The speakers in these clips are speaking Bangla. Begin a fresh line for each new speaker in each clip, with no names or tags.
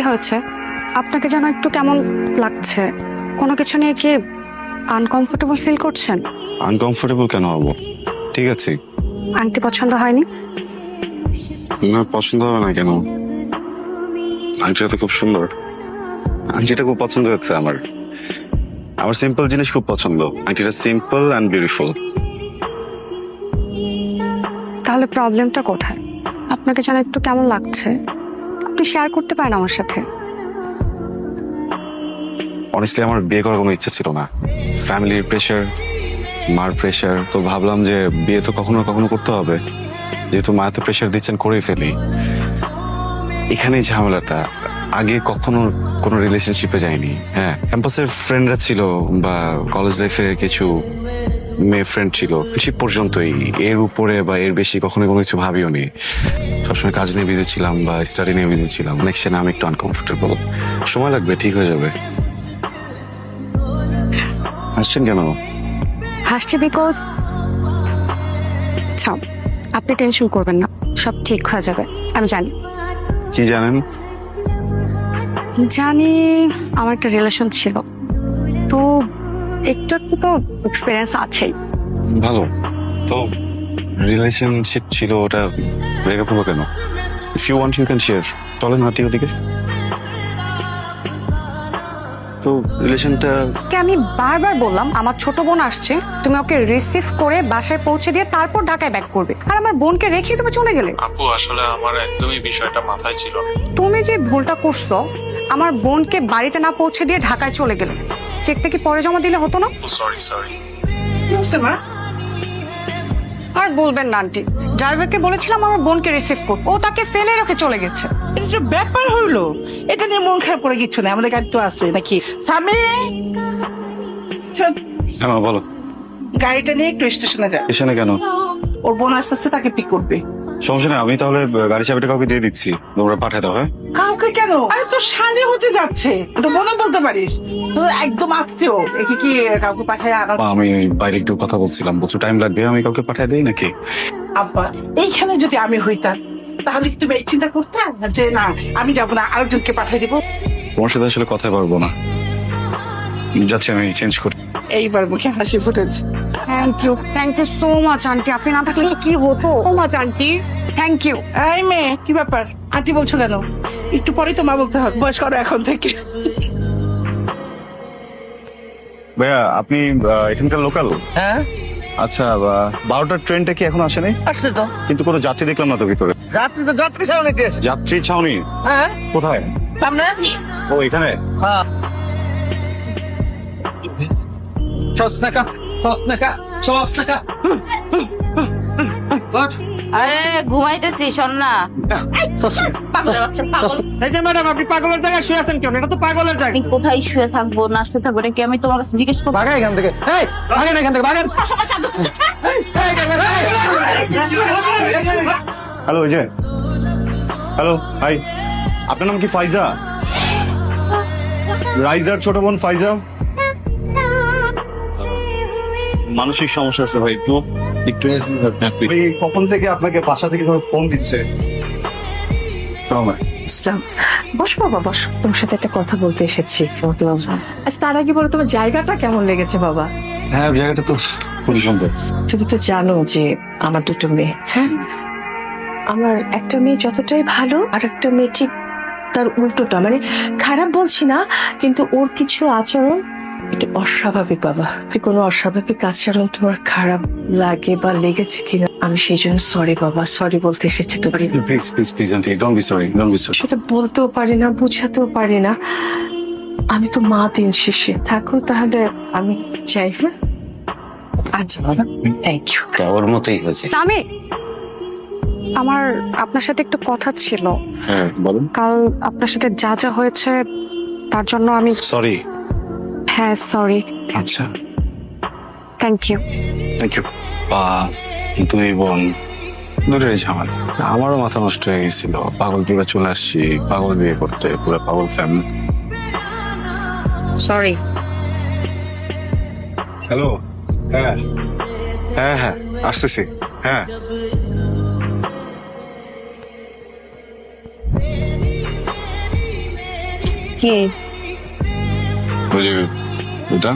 কি হয়েছে? আপনাকে যেন একটু কেমন লাগছে? কোনো কিছু নিয়ে কি আনকমফোর্টেবল ফিল করছেন?
আনকমফোর্টেবল কেন হব? ঠিক আছে।
আংটি পছন্দ হয়নি?
না পছন্দ হবে না কেন? আংটিটা তো খুব সুন্দর। আংটিটা খুব পছন্দ হচ্ছে আমার। আমার সিম্পল জিনিস খুব পছন্দ। আংটিটা সিম্পল অ্যান্ড বিউটিফুল
তাহলে প্রবলেমটা কোথায়? আপনাকে যেন একটু কেমন লাগছে? আপনি শেয়ার করতে পারেন আমার সাথে।
অনেস্টলি আমার বিয়ে করার কোনো ইচ্ছা ছিল না। ফ্যামিলির প্রেশার মার প্রেশার তো ভাবলাম যে বিয়ে তো কখনো কখনো করতে হবে। যেহেতু মা তো প্রেশার দিচ্ছেন, করেই ফেলি। এখানেই ঝামেলাটা। আগে কখনো কোনো রিলেশনশিপে যাইনি হ্যাঁ। ক্যাম্পাসের ফ্রেন্ডরা ছিল বা কলেজ লাইফে কিছু মেয়ে ফ্রেন্ড ছিল। সে পর্যন্তই। এর উপরে বা এর বেশি কখনো কোনো কিছু ভাবিও নি। সবসময় কাজ নিয়ে বিজি ছিলাম বা স্টাডি নিয়ে বিজি ছিলাম। নেক্সট আমি একটু আনকমফোর্টেবল সময় লাগবে ঠিক হয়ে যাবে। হাসছেন কেন?
হাসছে বিকজ আচ্ছা আপনি টেনশন করবেন না। সব ঠিক হয়ে যাবে। আমি জানি।
কি জানেন?
জানি আমার একটা রিলেশন ছিল। তো একটু একটু তো এক্সপিরিয়েন্স আছেই।
ভালো। তো রিলেশনশিপ ছিল ওটা ব্রেকআপ হলো কেন? If you want you can share চলেন হাঁটি ওদিকে তো রিলেশনটা
কে আমি বারবার বললাম আমার ছোট বোন আসছে তুমি ওকে রিসিভ করে বাসায় পৌঁছে দিয়ে তারপর ঢাকায় ব্যাক করবে। আর আমার বোনকে রেখে তুমি চলে গেলে?
আপু আসলে আমার একদমই বিষয়টা মাথায় ছিল না।
তুমি যে ভুলটা করছ আমার বোনকে বাড়িতে না পৌঁছে দিয়ে ঢাকায় চলে গেলে চেকটা কি পরে জমা দিলে হতো না?
সরি সরি
আর বলবেন না আন্টি। ড্রাইভারকে বলেছিলাম আমার বোনকে রিসিভ করতে। ও তাকে ফেলে রেখে চলে গেছে।
এটা যে ব্যাপার হইল এটা নিয়ে মন খারাপ করে কিচ্ছু নেই। আমাদের গাড়ি তো আছে নাকি? স্বামী!
হ্যাঁ মা, বলো।
গাড়িটা নিয়ে একটু স্টেশনে যা।
স্টেশনে কেন?
ওর বোন আসতে আসতে তাকে পিক করবে।
সমস্যা নেই আমি তাহলে গাড়ি চাবিটা কাউকে দিয়ে দিচ্ছি। তোমরা পাঠাতে দাও হ্যাঁ?
কাউকে কেন? আরে তো সাজে হতে যাচ্ছে। এটা বোনও বলতে পারিস। তো একদম আত্মীয় একে কি কাউকে পাঠায় আনা
আমি বাইরে একটু কথা বলছিলাম। প্রচুর টাইম লাগবে? আমি কাউকে পাঠিয়ে দিই নাকি?
আব্বা এইখানে যদি আমি হইতাম তাহলে কি তুমি এই চিন্তা করতে যে না আমি যাব না আরেকজনকে পাঠিয়ে দিব?
তোমার সাথে আসলে কথা পারব না। যাচ্ছি আমি চেঞ্জ করি।
এইবার মুখে হাসি ফুটেছে।
Thank you thank you so much aunty আপনি না থাকলে কি হতো? ও মাচ আন্টি থ্যাংক ইউ
এই মেয়ে কি ব্যাপার? আন্টি বলছো কেন? একটু পরেই তো মা বলতে হবে। বয়স করো এখন থেকে।
ভাইয়া আপনি আহ, এখানকার লোকাল
হ্যাঁ?
আচ্ছা বারোটার ট্রেনটা কি এখন আসেনি?
আসছে তো।
কিন্তু কোনো যাত্রী দেখলাম না তো ভিতরে।
যাত্রী তো যাত্রী ছাড়া নিতে এসছে।
যাত্রী ছাউনি?
হ্যাঁ।
কোথায়?
সামনে?
ও এখানে?
হ্যাঁ। সস্তাকা সস্তাকা সস্তাকা
আরে ঘুমাইতেছি শোন না
এই যে ম্যাডাম আপনি পাগলের জায়গায় শুয়ে আছেন কেন এটা তো পাগলের জায়গা
আমি কোথায় শুয়ে থাকব নাচতে থাকব নাকি আমি তোমার কাছে জিজ্ঞেস করব
ভাগা এখান থেকে এই ভাগেন এখান থেকে ভাগেন
হ্যালো ওই যে হ্যালো হাই আপনার নাম কি ফাইজা রাইজার ছোট বোন ফাইজা মানসিক সমস্যা আছে ভাই একটু একটু কখন থেকে আপনাকে বাসা থেকে ফোন দিচ্ছে?
বস বাবা বস। তোমার সাথে একটা কথা বলতে এসেছি। আচ্ছা তার আগে বলো তোমার জায়গাটা কেমন লেগেছে বাবা?
হ্যাঁ জায়গাটা তো খুবই সুন্দর।
তুমি তো জানো যে আমার দুটো মেয়ে হ্যাঁ? আমার একটা মেয়ে যতটাই ভালো আর একটা মেয়ে ঠিক তার উল্টোটা। মানে খারাপ বলছি না কিন্তু ওর কিছু আচরণ একটু অস্বাভাবিক বাবা। কোনো অস্বাভাবিক আচরণ তোমার খারাপ লাগে বা লেগেছে কিনা আমি সেই জন্য সরি বাবা। সরি বলতে এসেছি তোমার
please please please aunty don't be sorry don't be sorry
সেটা বলতেও পারি না বুঝাতেও পারি না। আমি তো মা দিন শেষে। থাকো তাহলে আমি চাই হ্যাঁ? আচ্ছা বাবা। থ্যাংক ইউ
ওর মতোই হয়েছে।
আমি আমার আপনার সাথে একটু কথা ছিল।
হ্যাঁ বলুন।
কাল আপনার সাথে যা যা হয়েছে তার জন্য আমি
সরি
হ্যাঁ সরি
আচ্ছা।
থ্যাংক ইউ
থ্যাংক ইউ বাস দুই বোন দূরের ঝামেলা। আমারও মাথা নষ্ট হয়ে গেছিল। পাগল পুরো চলে আসছি পাগল বিয়ে করতে পুরো পাগল ফ্যামিলি
সরি
হ্যালো হ্যাঁ। হ্যাঁ হ্যাঁ আসতেছি। হ্যাঁ।
কি?
ওই যে এটা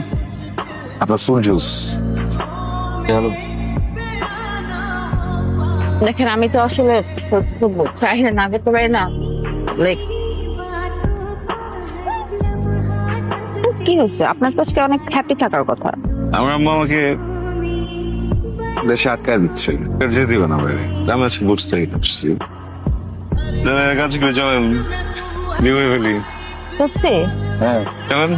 আপনার ফুল জুস
দেখেন আমি তো আসলে চাহিদা না করতে পারি না। লাইক কি হচ্ছে আপনার আজকে অনেক হ্যাপি থাকার কথা?
আমার আম্মা আমাকে দেশে আটকায় দিচ্ছে। যেতে দিবে না বাইরে আমি আজকে বুঝতে পারছি কাজ করে চলেন। বিয়ে ফেলি।
সত্যি
হ্যাঁ চলেন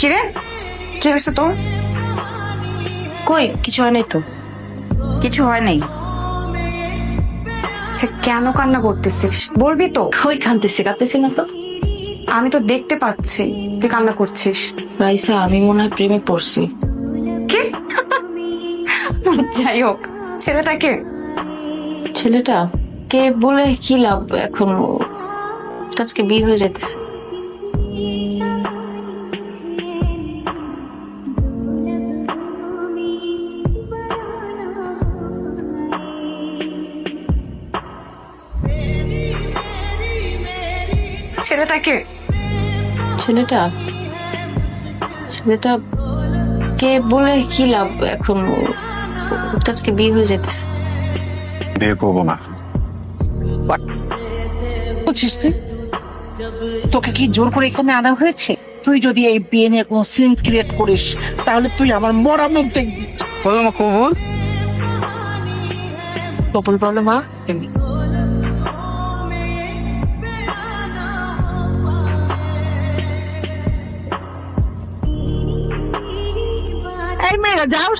কিরে? কি হয়েছে তোর?
কই? কিছু হয় নাই তো?
কিছু হয় নাই।
আচ্ছা কেন কান্না করতেছিস? বলবি তো।
ওই কান্দতেছি কাঁদতেছি না তো?
আমি তো দেখতে পাচ্ছি তুই কান্না করছিস।
রাইসা আমি মনে হয় প্রেমে পড়ছি।
কে? যাই হোক ছেলেটা কে
ছেলেটা? কে বলে কি লাভ এখন? আজকে বিয়ে হয়ে যেতেছে
ছেলেটাকে?
ছেলেটা? ছেলেটা কে বলে কি লাভ এখন? আজকে বিয়ে হয়ে যেতেছে
বিয়ে করব না।
বলছিস তুই? তোকে কি জোর করে এখানে আনা হয়েছে? তুই যদি এই বিয়ে নিয়ে কোনো সিন ক্রিয়েট করিস তাহলে তুই আমার মরা মুখ দেখবি।
বলো মা কবুল।
কবুল বলো মা।
মেয়েরা যাও।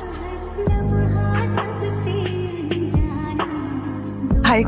ভাই